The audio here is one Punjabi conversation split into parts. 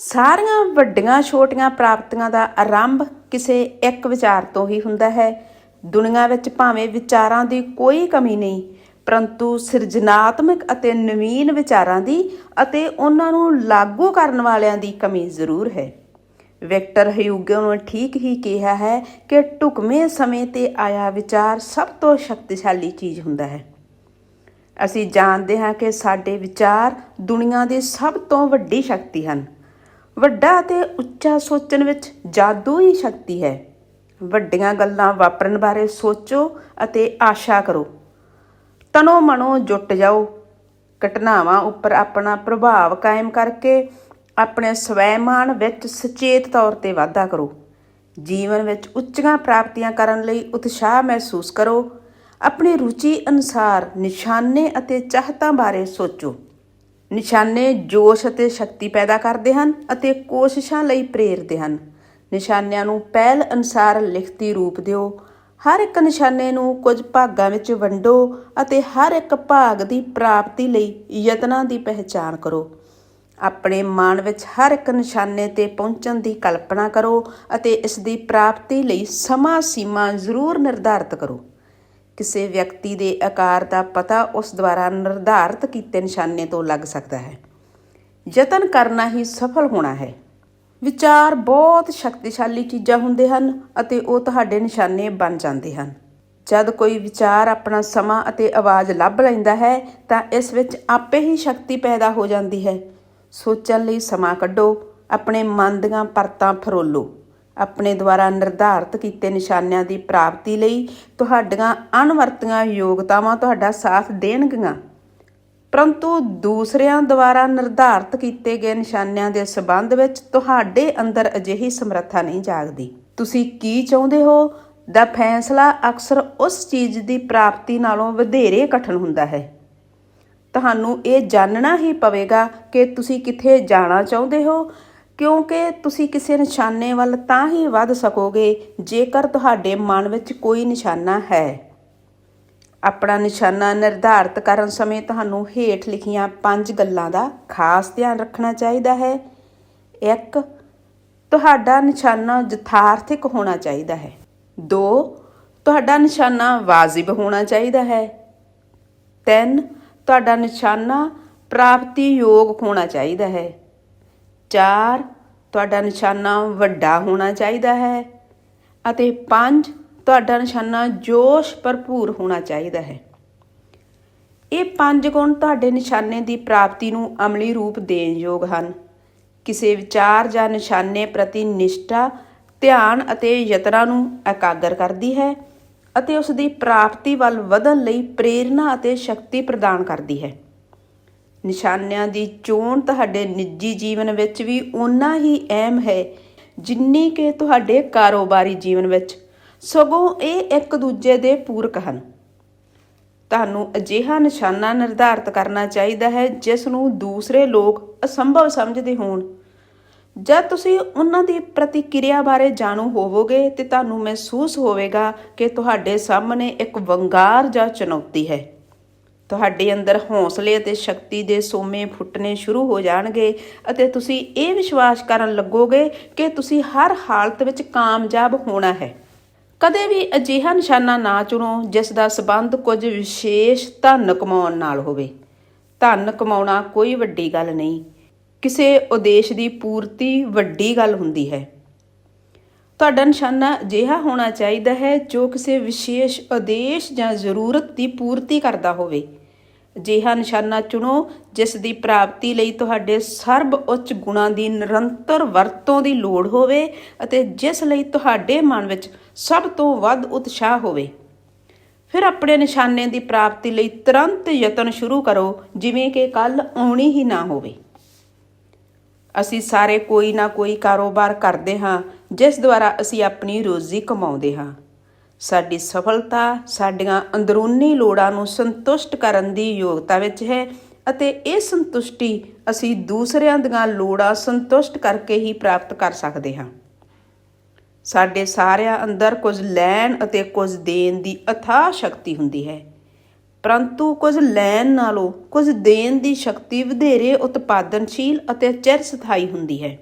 ਸਾਰੀਆਂ ਵੱਡੀਆਂ ਛੋਟੀਆਂ ਪ੍ਰਾਪਤੀਆਂ ਦਾ ਆਰੰਭ ਕਿਸੇ ਇੱਕ ਵਿਚਾਰ ਤੋਂ ਹੀ ਹੁੰਦਾ ਹੈ। ਦੁਨੀਆ ਵਿੱਚ ਭਾਵੇਂ ਵਿਚਾਰਾਂ ਦੀ ਕੋਈ ਕਮੀ ਨਹੀਂ, ਪਰੰਤੂ ਸਿਰਜਣਾਤਮਕ ਅਤੇ ਨਵੀਨ ਵਿਚਾਰਾਂ ਦੀ ਅਤੇ ਉਹਨਾਂ ਨੂੰ ਲਾਗੂ ਕਰਨ ਵਾਲਿਆਂ ਦੀ ਕਮੀ ਜ਼ਰੂਰ ਹੈ। ਵਿਕਟਰ ਹਿਊਗੋ ਨੇ ਠੀਕ ਹੀ ਕਿਹਾ ਹੈ ਕਿ ਢੁਕਵੇਂ ਸਮੇਂ ਤੇ ਆਇਆ ਵਿਚਾਰ ਸਭ ਤੋਂ ਸ਼ਕਤੀਸ਼ਾਲੀ ਚੀਜ਼ ਹੁੰਦਾ ਹੈ। ਅਸੀਂ ਜਾਣਦੇ ਹਾਂ ਕਿ ਸਾਡੇ ਵਿਚਾਰ ਦੁਨੀਆ ਦੀ ਸਭ ਤੋਂ ਵੱਡੀ ਸ਼ਕਤੀ ਹਨ। ਵੱਡਾ ਅਤੇ ਉੱਚਾ ਸੋਚਣ ਵਿੱਚ ਜਾਦੂ ਹੀ ਸ਼ਕਤੀ ਹੈ। ਵੱਡੀਆਂ ਗੱਲਾਂ ਵਾਪਰਨ ਬਾਰੇ ਸੋਚੋ ਅਤੇ ਆਸ਼ਾ ਕਰੋ। ਤਨੋ ਮਨੋ ਜੁਟ ਜਾਓ। ਘਟਨਾਵਾਂ ਉੱਪਰ ਆਪਣਾ ਪ੍ਰਭਾਵ ਕਾਇਮ ਕਰਕੇ ਆਪਣੇ ਸਵੈਮਾਨ ਵਿੱਚ ਸੁਚੇਤ ਤੌਰ ਤੇ ਵਾਧਾ ਕਰੋ। ਜੀਵਨ ਵਿੱਚ ਉੱਚੀਆਂ ਪ੍ਰਾਪਤੀਆਂ ਕਰਨ ਲਈ ਉਤਸ਼ਾਹ ਮਹਿਸੂਸ ਕਰੋ। ਆਪਣੀ ਰੁਚੀ ਅਨੁਸਾਰ ਨਿਸ਼ਾਨੇ ਅਤੇ ਚਾਹਤਾਂ ਬਾਰੇ ਸੋਚੋ। ਨਿਸ਼ਾਨੇ ਜੋਸ਼ ਅਤੇ ਸ਼ਕਤੀ ਪੈਦਾ ਕਰਦੇ ਹਨ ਅਤੇ ਕੋਸ਼ਿਸ਼ਾਂ ਲਈ ਪ੍ਰੇਰਦੇ ਹਨ। ਨਿਸ਼ਾਨਿਆਂ ਨੂੰ ਪਹਿਲ ਅਨੁਸਾਰ ਲਿਖਤੀ ਰੂਪ ਦਿਓ। ਹਰ ਇੱਕ ਨਿਸ਼ਾਨੇ ਨੂੰ ਕੁਝ ਭਾਗਾਂ ਵਿੱਚ ਵੰਡੋ ਅਤੇ ਹਰ ਇੱਕ ਭਾਗ ਦੀ ਪ੍ਰਾਪਤੀ ਲਈ ਯਤਨਾਂ ਦੀ ਪਹਿਚਾਣ ਕਰੋ। ਆਪਣੇ ਮਨ ਵਿੱਚ ਹਰ ਇੱਕ ਨਿਸ਼ਾਨੇ ਤੇ ਪਹੁੰਚਣ ਦੀ ਕਲਪਨਾ ਕਰੋ ਅਤੇ ਇਸ ਦੀ ਪ੍ਰਾਪਤੀ ਲਈ ਸਮਾਂ ਸੀਮਾ ਜ਼ਰੂਰ ਨਿਰਧਾਰਤ ਕਰੋ। ਕਿਸੇ ਵਿਅਕਤੀ ਦੇ ਆਕਾਰ ਦਾ ਪਤਾ ਉਸ ਦੁਆਰਾ ਨਿਰਧਾਰਤ ਕੀਤੇ ਨਿਸ਼ਾਨੇ ਤੋਂ ਲੱਗ ਸਕਦਾ ਹੈ। ਯਤਨ ਕਰਨਾ ਹੀ ਸਫਲ ਹੋਣਾ ਹੈ। ਵਿਚਾਰ ਬਹੁਤ ਸ਼ਕਤੀਸ਼ਾਲੀ ਚੀਜ਼ਾਂ ਹੁੰਦੇ ਹਨ ਅਤੇ ਉਹ ਤੁਹਾਡੇ ਨਿਸ਼ਾਨੇ ਬਣ ਜਾਂਦੇ ਹਨ। ਜਦ ਕੋਈ ਵਿਚਾਰ ਆਪਣਾ ਸਮਾਂ ਅਤੇ ਆਵਾਜ਼ ਲੱਭ ਲੈਂਦਾ ਹੈ, ਤਾਂ ਇਸ ਵਿੱਚ ਆਪੇ ਹੀ ਸ਼ਕਤੀ ਪੈਦਾ ਹੋ ਜਾਂਦੀ ਹੈ। ਸੋਚਣ ਲਈ ਸਮਾਂ ਕੱਢੋ, ਆਪਣੇ ਮਨ ਦੀਆਂ ਪਰਤਾਂ ਫਰੋਲੋ। ਆਪਣੇ ਦੁਆਰਾ ਨਿਰਧਾਰਤ ਕੀਤੇ ਨਿਸ਼ਾਨਿਆਂ ਦੀ ਪ੍ਰਾਪਤੀ ਲਈ ਤੁਹਾਡੀਆਂ ਅਣਵਰਤੀਆਂ ਯੋਗਤਾਵਾਂ ਤੁਹਾਡਾ ਸਾਥ ਦੇਣਗੀਆਂ। ਪਰੰਤੂ ਦੂਸਰਿਆਂ ਦੁਆਰਾ ਨਿਰਧਾਰਤ ਕੀਤੇ ਗਏ ਨਿਸ਼ਾਨਿਆਂ ਦੇ ਸਬੰਧ ਵਿੱਚ ਤੁਹਾਡੇ ਅੰਦਰ ਅਜਿਹੀ ਸਮਰੱਥਾ ਨਹੀਂ ਜਾਗਦੀ। ਤੁਸੀਂ ਕੀ ਚਾਹੁੰਦੇ ਹੋ? ਦਾ ਫੈਸਲਾ ਅਕਸਰ ਉਸ ਚੀਜ਼ ਦੀ ਪ੍ਰਾਪਤੀ ਨਾਲੋਂ ਵਧੇਰੇ ਕਠਿਨ ਹੁੰਦਾ ਹੈ। ਤੁਹਾਨੂੰ ਇਹ ਜਾਣਨਾ ਹੀ ਪਵੇਗਾ ਕਿ ਤੁਸੀਂ ਕਿੱਥੇ ਜਾਣਾ ਚਾਹੁੰਦੇ ਹੋ ਕਿਉਂਕਿ ਤੁਸੀਂ ਕਿਸੇ ਨਿਸ਼ਾਨੇ ਵੱਲ ਤਾਂ ਹੀ ਵੱਧ ਸਕੋਗੇ ਜੇਕਰ ਤੁਹਾਡੇ ਮਨ ਵਿੱਚ ਕੋਈ ਨਿਸ਼ਾਨਾ ਹੈ। ਆਪਣਾ ਨਿਸ਼ਾਨਾ ਨਿਰਧਾਰਤ ਕਰਨ ਸਮੇਂ ਤੁਹਾਨੂੰ ਹੇਠ ਲਿਖੀਆਂ ਪੰਜ ਗੱਲਾਂ ਦਾ ਖਾਸ ਧਿਆਨ ਰੱਖਣਾ ਚਾਹੀਦਾ ਹੈ। 1 ਤੁਹਾਡਾ ਨਿਸ਼ਾਨਾ ਯਥਾਰਥਿਕ ਹੋਣਾ ਚਾਹੀਦਾ ਹੈ। 2 ਤੁਹਾਡਾ ਨਿਸ਼ਾਨਾ ਵਾਜਿਬ ਹੋਣਾ ਚਾਹੀਦਾ ਹੈ। 3 ਤੁਹਾਡਾ ਨਿਸ਼ਾਨਾ ਪ੍ਰਾਪਤੀ ਯੋਗ ਹੋਣਾ ਚਾਹੀਦਾ ਹੈ। 4 ਤੁਹਾਡਾ ਨਿਸ਼ਾਨਾ ਵੱਡਾ ਹੋਣਾ ਚਾਹੀਦਾ ਹੈ ਅਤੇ 5 ਤੁਹਾਡਾ ਨਿਸ਼ਾਨਾ ਜੋਸ਼ ਭਰਪੂਰ ਹੋਣਾ ਚਾਹੀਦਾ ਹੈ। ਇਹ ਪੰਜ ਗੁਣ ਤੁਹਾਡੇ ਨਿਸ਼ਾਨੇ ਦੀ ਪ੍ਰਾਪਤੀ ਨੂੰ ਅਮਲੀ ਰੂਪ ਦੇਣ ਯੋਗ ਹਨ। ਕਿਸੇ ਵਿਚਾਰ ਜਾਂ ਨਿਸ਼ਾਨੇ ਪ੍ਰਤੀ ਨਿਸ਼ਠਾ, ਧਿਆਨ ਅਤੇ ਯਤਨਾਂ ਨੂੰ ਇਕਾਗਰ ਕਰਦੀ ਹੈ ਅਤੇ ਉਸ ਦੀ ਪ੍ਰਾਪਤੀ ਵੱਲ ਵਧਣ ਲਈ ਪ੍ਰੇਰਣਾ ਅਤੇ ਸ਼ਕਤੀ ਪ੍ਰਦਾਨ ਕਰਦੀ ਹੈ। ਨਿਸ਼ਾਨਿਆਂ ਦੀ ਚੋਣ ਤੁਹਾਡੇ ਨਿੱਜੀ ਜੀਵਨ ਵਿੱਚ ਵੀ ਓਨਾ ਹੀ ਅਹਿਮ ਹੈ ਜਿੰਨੀ ਕਿ ਤੁਹਾਡੇ ਕਾਰੋਬਾਰੀ ਜੀਵਨ ਵਿੱਚ। ਸਗੋਂ ਇਹ ਇੱਕ ਦੂਜੇ ਦੇ ਪੂਰਕ ਹਨ। ਤੁਹਾਨੂੰ ਅਜਿਹਾ ਨਿਸ਼ਾਨਾ ਨਿਰਧਾਰਤ ਕਰਨਾ ਚਾਹੀਦਾ ਹੈ ਜਿਸ ਨੂੰ ਦੂਸਰੇ ਲੋਕ ਅਸੰਭਵ ਸਮਝਦੇ ਹੋਣ। ਜਦ ਤੁਸੀਂ ਉਹਨਾਂ ਦੀ ਪ੍ਰਤੀਕਿਰਿਆ ਬਾਰੇ ਜਾਣੂ ਹੋਵੋਗੇ ਤੇ ਤੁਹਾਨੂੰ ਮਹਿਸੂਸ ਹੋਵੇਗਾ ਕਿ ਤੁਹਾਡੇ ਸਾਹਮਣੇ ਇੱਕ ਵੰਗਾਰ ਜਾਂ ਚੁਣੌਤੀ ਹੈ। ਤੁਹਾਡੇ ਅੰਦਰ ਹੌਸਲੇ ਅਤੇ ਸ਼ਕਤੀ ਦੇ ਸੋਮੇ ਫੁੱਟਣੇ ਸ਼ੁਰੂ ਹੋ ਜਾਣਗੇ ਅਤੇ ਤੁਸੀਂ ਇਹ ਵਿਸ਼ਵਾਸ ਕਰਨ ਲੱਗੋਗੇ ਕਿ ਤੁਸੀਂ ਹਰ ਹਾਲਤ ਵਿੱਚ ਕਾਮਯਾਬ ਹੋਣਾ ਹੈ। ਕਦੇ ਵੀ ਅਜਿਹਾ ਨਿਸ਼ਾਨਾ ਨਾ ਚੁਣੋ ਜਿਸ ਦਾ ਸਬੰਧ ਕੁਝ ਵਿਸ਼ੇਸ਼ ਧਨ ਕਮਾਉਣ ਨਾਲ ਹੋਵੇ। ਧਨ ਕਮਾਉਣਾ ਕੋਈ ਵੱਡੀ ਗੱਲ ਨਹੀਂ। ਕਿਸੇ ਉਦੇਸ਼ ਦੀ ਪੂਰਤੀ ਵੱਡੀ ਗੱਲ ਹੁੰਦੀ ਹੈ। ਤੁਹਾਡਾ ਨਿਸ਼ਾਨਾ ਅਜਿਹਾ ਹੋਣਾ ਚਾਹੀਦਾ ਹੈ ਜੋ ਕਿਸੇ ਵਿਸ਼ੇਸ਼ ਉਦੇਸ਼ ਜਾਂ ਜ਼ਰੂਰਤ ਦੀ ਪੂਰਤੀ ਕਰਦਾ ਹੋਵੇ। ਅਜਿਹਾ ਨਿਸ਼ਾਨਾ ਚੁਣੋ, ਜਿਸ ਦੀ ਪ੍ਰਾਪਤੀ ਲਈ ਤੁਹਾਡੇ ਸਰਬ ਉੱਚ ਗੁਣਾਂ ਦੀ ਨਿਰੰਤਰ ਵਰਤੋਂ ਦੀ ਲੋੜ ਹੋਵੇ ਅਤੇ ਜਿਸ ਲਈ ਤੁਹਾਡੇ ਮਨ ਵਿੱਚ ਸਭ ਤੋਂ ਵੱਧ ਉਤਸ਼ਾਹ ਹੋਵੇ। ਫਿਰ ਆਪਣੇ ਨਿਸ਼ਾਨੇ ਦੀ ਪ੍ਰਾਪਤੀ ਲਈ ਤੁਰੰਤ ਯਤਨ ਸ਼ੁਰੂ ਕਰੋ, ਜਿਵੇਂ ਕਿ ਕੱਲ ਆਉਣੀ ਹੀ ਨਾ ਹੋਵੇ। ਅਸੀਂ ਸਾਰੇ ਕੋਈ ਨਾ ਕੋਈ ਕਾਰੋਬਾਰ ਕਰਦੇ ਹਾਂ, ਜਿਸ ਦੁਆਰਾ ਅਸੀਂ ਆਪਣੀ ਰੋਜ਼ੀ ਕਮਾਉਂਦੇ ਹਾਂ। ਸਾਡੀ ਸਫਲਤਾ, ਸਾਡੀਆਂ ਅੰਦਰੂਨੀ ਲੋੜਾਂ ਨੂੰ ਸੰਤੁਸ਼ਟ ਕਰਨ ਦੀ ਯੋਗਤਾ ਵਿੱਚ ਹੈ ਅਤੇ ਇਹ ਸੰਤੁਸ਼ਟੀ ਅਸੀਂ ਦੂਸਰਿਆਂ ਦੀਆਂ ਲੋੜਾਂ ਸੰਤੁਸ਼ਟ ਕਰਕੇ ਹੀ ਪ੍ਰਾਪਤ ਕਰ ਸਕਦੇ ਹਾਂ। ਸਾਡੇ ਸਾਰਿਆਂ ਅੰਦਰ ਕੁਝ ਲੈਣ ਅਤੇ ਕੁਝ ਦੇਣ ਦੀ ਅਥਾਹ ਸ਼ਕਤੀ ਹੁੰਦੀ ਹੈ। ਪਰੰਤੂ ਕੁਝ ਲੈਣ ਨਾਲੋਂ ਕੁਝ ਦੇਣ ਦੀ ਸ਼ਕਤੀ ਵਧੇਰੇ ਉਤਪਾਦਨਸ਼ੀਲ ਅਤੇ ਚਿਰ ਸਥਾਈ ਹੁੰਦੀ ਹੈ।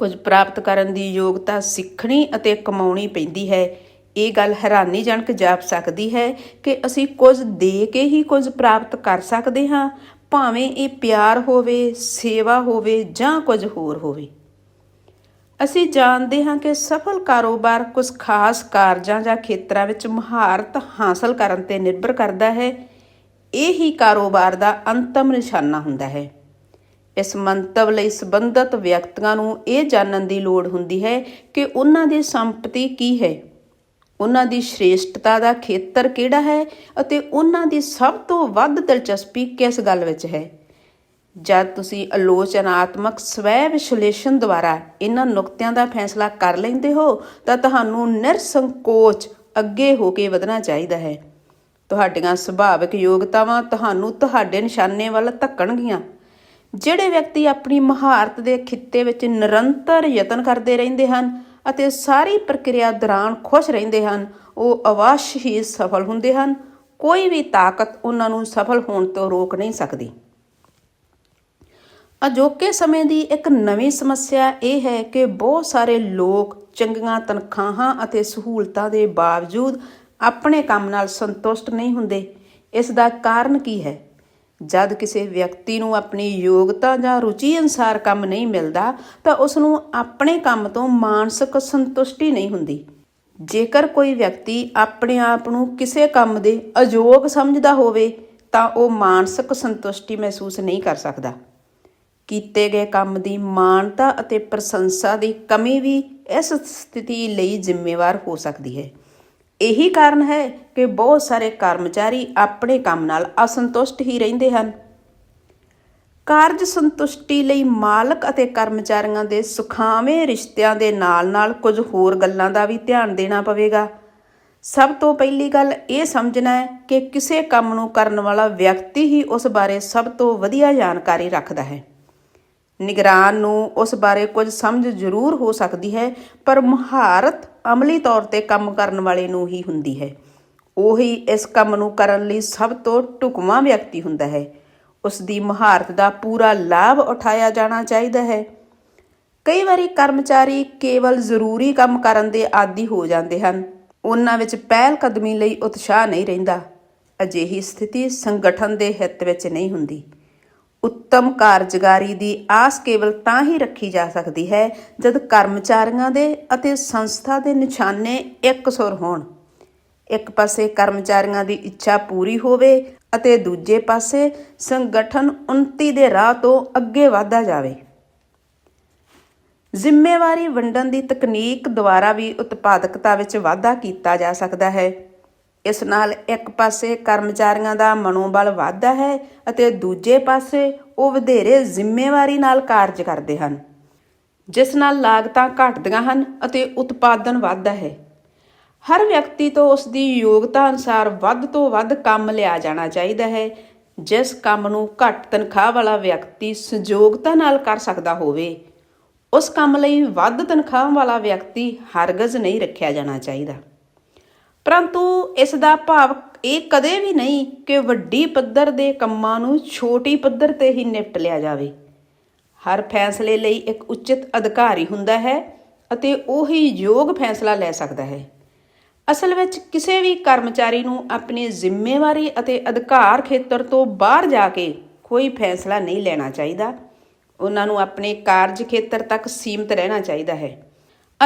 ਕੁਝ ਪ੍ਰਾਪਤ ਕਰਨ ਦੀ ਯੋਗਤਾ ਸਿੱਖਣੀ ਅਤੇ ਕਮਾਉਣੀ ਪੈਂਦੀ ਹੈ। ਇਹ ਗੱਲ ਹੈਰਾਨੀਜਨਕ ਜਾਪ ਸਕਦੀ ਹੈ ਕਿ ਅਸੀਂ ਕੁਝ ਦੇ ਕੇ ਹੀ ਕੁਝ ਪ੍ਰਾਪਤ ਕਰ ਸਕਦੇ ਹਾਂ, ਭਾਵੇਂ ਇਹ ਪਿਆਰ ਹੋਵੇ, ਸੇਵਾ ਹੋਵੇ ਜਾਂ ਕੁਝ ਹੋਰ ਹੋਵੇ। ਅਸੀਂ ਜਾਣਦੇ ਹਾਂ ਕਿ ਸਫਲ ਕਾਰੋਬਾਰ ਕੁਝ ਖਾਸ ਕਾਰਜਾਂ ਜਾਂ ਖੇਤਰਾਂ ਵਿੱਚ ਮਹਾਰਤ ਹਾਸਲ ਕਰਨ ਤੇ ਨਿਰਭਰ ਕਰਦਾ ਹੈ। ਇਹ ਹੀ ਕਾਰੋਬਾਰ ਦਾ ਅੰਤਮ ਨਿਸ਼ਾਨਾ ਹੁੰਦਾ ਹੈ। ਇਸ ਮੰਤਵ ਲਈ ਸੰਬੰਧਿਤ ਵਿਅਕਤੀਆਂ ਨੂੰ ਇਹ ਜਾਣਨ ਦੀ ਲੋੜ ਹੁੰਦੀ ਹੈ ਕਿ ਉਹਨਾਂ ਦੀ ਸੰਪਤੀ ਕੀ ਹੈ। ਉਹਨਾਂ ਦੀ ਸ਼੍ਰੇਸ਼ਟਤਾ ਦਾ ਖੇਤਰ ਕਿਹੜਾ ਹੈ ਅਤੇ ਉਹਨਾਂ ਦੀ ਸਭ ਤੋਂ ਵੱਧ ਦਿਲਚਸਪੀ ਕਿਸ ਗੱਲ ਵਿੱਚ ਹੈ। ਜਦ ਤੁਸੀਂ ਆਲੋਚਨਾਤਮਕ ਸਵੈ ਵਿਸ਼ਲੇਸ਼ਣ ਦੁਆਰਾ ਇਹਨਾਂ ਨੁਕਤਿਆਂ ਦਾ ਫੈਸਲਾ ਕਰ ਲੈਂਦੇ ਹੋ, ਤਾਂ ਤੁਹਾਨੂੰ ਨਿਰਸੰਕੋਚ ਅੱਗੇ ਹੋ ਕੇ ਵਧਣਾ ਚਾਹੀਦਾ ਹੈ। ਤੁਹਾਡੀਆਂ ਸੁਭਾਵਿਕ ਯੋਗਤਾਵਾਂ ਤੁਹਾਨੂੰ ਤੁਹਾਡੇ ਨਿਸ਼ਾਨੇ ਵੱਲ ਧੱਕਣਗੀਆਂ। ਜਿਹੜੇ ਵਿਅਕਤੀ ਆਪਣੀ ਮਹਾਰਤ ਦੇ ਖਿੱਤੇ ਵਿੱਚ ਨਿਰੰਤਰ ਯਤਨ ਕਰਦੇ ਰਹਿੰਦੇ ਹਨ ਅਤੇ ਸਾਰੀ ਪ੍ਰਕਿਰਿਆ ਦੌਰਾਨ ਖੁਸ਼ ਰਹਿੰਦੇ ਹਨ, ਉਹ ਅਵਸ਼ ਹੀ ਸਫਲ ਹੁੰਦੇ ਹਨ। ਕੋਈ ਵੀ ਤਾਕਤ ਉਹਨਾਂ ਨੂੰ ਸਫਲ ਹੋਣ ਤੋਂ ਰੋਕ ਨਹੀਂ ਸਕਦੀ। ਅਜੋਕੇ ਸਮੇਂ ਦੀ ਇੱਕ ਨਵੀਂ ਸਮੱਸਿਆ ਇਹ ਹੈ ਕਿ ਬਹੁਤ ਸਾਰੇ ਲੋਕ ਚੰਗੀਆਂ ਤਨਖਾਹਾਂ ਅਤੇ ਸਹੂਲਤਾਂ ਦੇ ਬਾਵਜੂਦ ਆਪਣੇ ਕੰਮ ਨਾਲ ਸੰਤੁਸ਼ਟ ਨਹੀਂ ਹੁੰਦੇ। ਇਸ ਦਾ ਕਾਰਨ ਕੀ ਹੈ? ਜਦ ਕਿਸੇ ਵਿਅਕਤੀ ਨੂੰ ਆਪਣੀ ਯੋਗਤਾ ਜਾਂ ਰੁਚੀ ਅਨੁਸਾਰ ਕੰਮ ਨਹੀਂ ਮਿਲਦਾ, ਤਾਂ ਉਸ ਨੂੰ ਆਪਣੇ ਕੰਮ ਤੋਂ ਮਾਨਸਿਕ ਸੰਤੁਸ਼ਟੀ ਨਹੀਂ ਹੁੰਦੀ। ਜੇਕਰ ਕੋਈ ਵਿਅਕਤੀ ਆਪਣੇ ਆਪ ਨੂੰ ਕਿਸੇ ਕੰਮ ਦੇ ਅਯੋਗ ਸਮਝਦਾ ਹੋਵੇ, ਤਾਂ ਉਹ ਮਾਨਸਿਕ ਸੰਤੁਸ਼ਟੀ ਮਹਿਸੂਸ ਨਹੀਂ ਕਰ ਸਕਦਾ। ਕੀਤੇ ਗਏ ਕੰਮ ਦੀ ਮਾਨਤਾ ਅਤੇ ਪ੍ਰਸ਼ੰਸਾ ਦੀ ਕਮੀ ਵੀ ਇਸ ਸਥਿਤੀ ਲਈ ਜ਼ਿੰਮੇਵਾਰ ਹੋ ਸਕਦੀ ਹੈ। ਇਹੀ ਕਾਰਨ ਹੈ ਕਿ ਬਹੁਤ ਸਾਰੇ ਕਰਮਚਾਰੀ ਆਪਣੇ ਕੰਮ ਨਾਲ ਅਸੰਤੁਸ਼ਟ ਹੀ ਰਹਿੰਦੇ ਹਨ। ਕਾਰਜ ਸੰਤੁਸ਼ਟੀ ਲਈ ਮਾਲਕ ਅਤੇ ਕਰਮਚਾਰੀਆਂ ਦੇ ਸੁਖਾਵੇਂ ਰਿਸ਼ਤਿਆਂ ਦੇ ਨਾਲ-ਨਾਲ ਕੁਝ ਹੋਰ ਗੱਲਾਂ ਦਾ ਵੀ ਧਿਆਨ ਦੇਣਾ ਪਵੇਗਾ। ਸਭ ਤੋਂ ਪਹਿਲੀ ਗੱਲ ਇਹ ਸਮਝਣਾ ਹੈ ਕਿ ਕਿਸੇ ਕੰਮ ਨੂੰ ਕਰਨ ਵਾਲਾ ਵਿਅਕਤੀ ਹੀ ਉਸ ਬਾਰੇ ਸਭ ਤੋਂ ਵਧੀਆ ਜਾਣਕਾਰੀ ਰੱਖਦਾ ਹੈ। ਨਿਗਰਾਨ ਨੂੰ ਉਸ ਬਾਰੇ ਕੁਝ ਸਮਝ ਜ਼ਰੂਰ ਹੋ ਸਕਦੀ ਹੈ, ਪਰ ਮਹਾਰਤ ਅਮਲੀ ਤੌਰ ਤੇ ਕੰਮ ਕਰਨ ਵਾਲੇ ਨੂੰ ਹੀ ਹੁੰਦੀ ਹੈ। ਉਹੀ ਇਸ ਕੰਮ ਨੂੰ ਕਰਨ ਲਈ ਸਭ ਤੋਂ ਢੁਕਵਾਂ ਵਿਅਕਤੀ ਹੁੰਦਾ ਹੈ। ਉਸ ਦੀ ਮਹਾਰਤ ਦਾ ਪੂਰਾ ਲਾਭ ਉਠਾਇਆ ਜਾਣਾ ਚਾਹੀਦਾ ਹੈ। ਕਈ ਵਾਰੀ ਕਰਮਚਾਰੀ ਕੇਵਲ ਜ਼ਰੂਰੀ ਕੰਮ ਕਰਨ ਦੇ ਆਦੀ ਹੋ ਜਾਂਦੇ ਹਨ। ਉਹਨਾਂ ਵਿੱਚ ਪਹਿਲ ਕਦਮੀ ਲਈ ਉਤਸ਼ਾਹ ਨਹੀਂ ਰਹਿੰਦਾ। ਅਜਿਹੀ ਸਥਿਤੀ ਸੰਗਠਨ ਦੇ ਹਿੱਤ ਵਿੱਚ ਨਹੀਂ ਹੁੰਦੀ। ਉੱਤਮ ਕਾਰਜਕਾਰੀ ਦੀ ਆਸ ਕੇਵਲ ਤਾਂ ਹੀ ਰੱਖੀ ਜਾ ਸਕਦੀ ਹੈ ਜਦ ਕਰਮਚਾਰੀਆਂ ਦੇ ਅਤੇ ਸੰਸਥਾ ਦੇ ਨਿਸ਼ਾਨੇ ਇੱਕ ਸੁਰ ਹੋਣ। ਇੱਕ ਪਾਸੇ ਕਰਮਚਾਰੀਆਂ ਦੀ ਇੱਛਾ ਪੂਰੀ ਹੋਵੇ ਅਤੇ ਦੂਜੇ ਪਾਸੇ ਸੰਗਠਨ ਉન્નਤੀ ਦੇ ਰਾਹ ਤੋਂ ਅੱਗੇ ਵਧਦਾ ਜਾਵੇ। ਜ਼ਿੰਮੇਵਾਰੀ ਵੰਡਣ ਦੀ ਤਕਨੀਕ ਦੁਆਰਾ ਵੀ ਉਤਪਾਦਕਤਾ ਵਿੱਚ ਵਾਧਾ ਕੀਤਾ ਜਾ ਸਕਦਾ ਹੈ। ਇਸ ਨਾਲ ਇੱਕ ਪਾਸੇ ਕਰਮਚਾਰੀਆਂ ਦਾ ਮਨੋਬਲ ਵਧਦਾ ਹੈ ਅਤੇ ਦੂਜੇ ਪਾਸੇ ਉਹ ਵਧੇਰੇ ਜ਼ਿੰਮੇਵਾਰੀ ਨਾਲ ਕਾਰਜ ਕਰਦੇ ਹਨ, ਜਿਸ ਨਾਲ ਲਾਗਤਾਂ ਘਟਦੀਆਂ ਹਨ ਅਤੇ ਉਤਪਾਦਨ ਵੱਧਦਾ ਹੈ। ਹਰ ਵਿਅਕਤੀ ਤੋਂ ਉਸ ਦੀ ਯੋਗਤਾ ਅਨੁਸਾਰ ਵੱਧ ਤੋਂ ਵੱਧ ਕੰਮ ਲਿਆ ਜਾਣਾ ਚਾਹੀਦਾ ਹੈ, ਜਿਸ ਕੰਮ ਨੂੰ ਘੱਟ ਤਨਖਾਹ ਵਾਲਾ ਵਿਅਕਤੀ ਸੰਯੋਗਤਾ ਨਾਲ ਕਰ ਸਕਦਾ ਹੋਵੇ। ਉਸ ਕੰਮ ਲਈ ਵੱਧ ਤਨਖਾਹ ਵਾਲਾ ਵਿਅਕਤੀ ਹਰਗਜ਼ ਨਹੀਂ ਰੱਖਿਆ ਜਾਣਾ ਚਾਹੀਦਾ। ਪਰੰਤੂ ਇਸ ਦਾ ਭਾਵ ਇਹ ਕਦੇ ਵੀ ਨਹੀਂ ਕਿ ਵੱਡੀ ਪੱਧਰ ਦੇ ਕੰਮਾਂ ਨੂੰ ਛੋਟੀ ਪੱਧਰ ਤੇ ਹੀ ਨਿਪਟ ਲਿਆ ਜਾਵੇ। ਹਰ ਫੈਸਲੇ ਲਈ ਇੱਕ ਉਚਿਤ ਅਧਿਕਾਰੀ ਹੁੰਦਾ ਹੈ ਅਤੇ ਉਹ ਹੀ ਯੋਗ ਫੈਸਲਾ ਲੈ ਸਕਦਾ ਹੈ। ਅਸਲ ਵਿੱਚ ਕਿਸੇ ਵੀ ਕਰਮਚਾਰੀ ਨੂੰ ਆਪਣੀ ਜ਼ਿੰਮੇਵਾਰੀ ਅਤੇ ਅਧਿਕਾਰ ਖੇਤਰ ਤੋਂ ਬਾਹਰ ਜਾ ਕੇ ਕੋਈ ਫੈਸਲਾ ਨਹੀਂ ਲੈਣਾ ਚਾਹੀਦਾ। ਉਹਨਾਂ ਨੂੰ ਆਪਣੇ ਕਾਰਜ ਖੇਤਰ ਤੱਕ ਸੀਮਤ ਰਹਿਣਾ ਚਾਹੀਦਾ ਹੈ।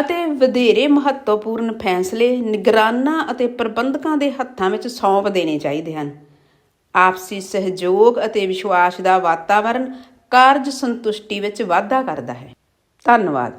ਅਤੇ ਵਧੇਰੇ ਮਹੱਤਵਪੂਰਨ ਫੈਸਲੇ ਨਿਗਰਾਨਾਂ ਅਤੇ ਪ੍ਰਬੰਧਕਾਂ ਦੇ ਹੱਥਾਂ ਵਿੱਚ ਸੌਂਪ ਦੇਣੇ ਚਾਹੀਦੇ ਹਨ। ਆਪਸੀ ਸਹਿਯੋਗ ਅਤੇ ਵਿਸ਼ਵਾਸ ਦਾ ਵਾਤਾਵਰਣ ਕਾਰਜ ਸੰਤੁਸ਼ਟੀ ਵਿੱਚ ਵਾਧਾ ਕਰਦਾ ਹੈ। ਧੰਨਵਾਦ।